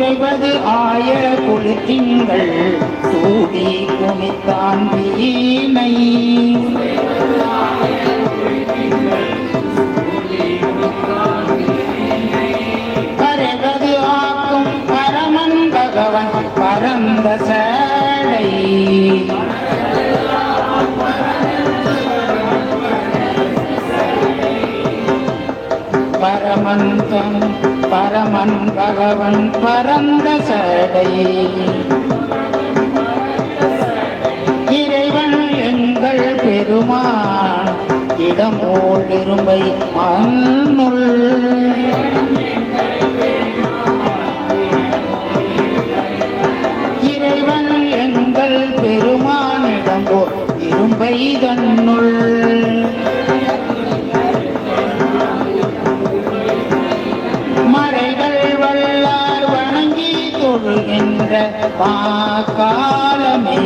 குறைவது ஆய குளித்திங்கள் சூடி குமித்தான் வீணை கரைவது ஆக்கும் பரமன் பகவன் பரந்த சேடை பரமந்தம் பரமன் பகவன் பரந்த சடை. இறைவன் எங்கள் பெருமான் இடமோல் இரும்பை மண்ணுள். இறைவன் எங்கள் பெருமானிடம் ஓர் இரும்பை தன்னுள். பாறைகள் வல்லார் வணங்கி தொழுகின்ற பாக்காலமே.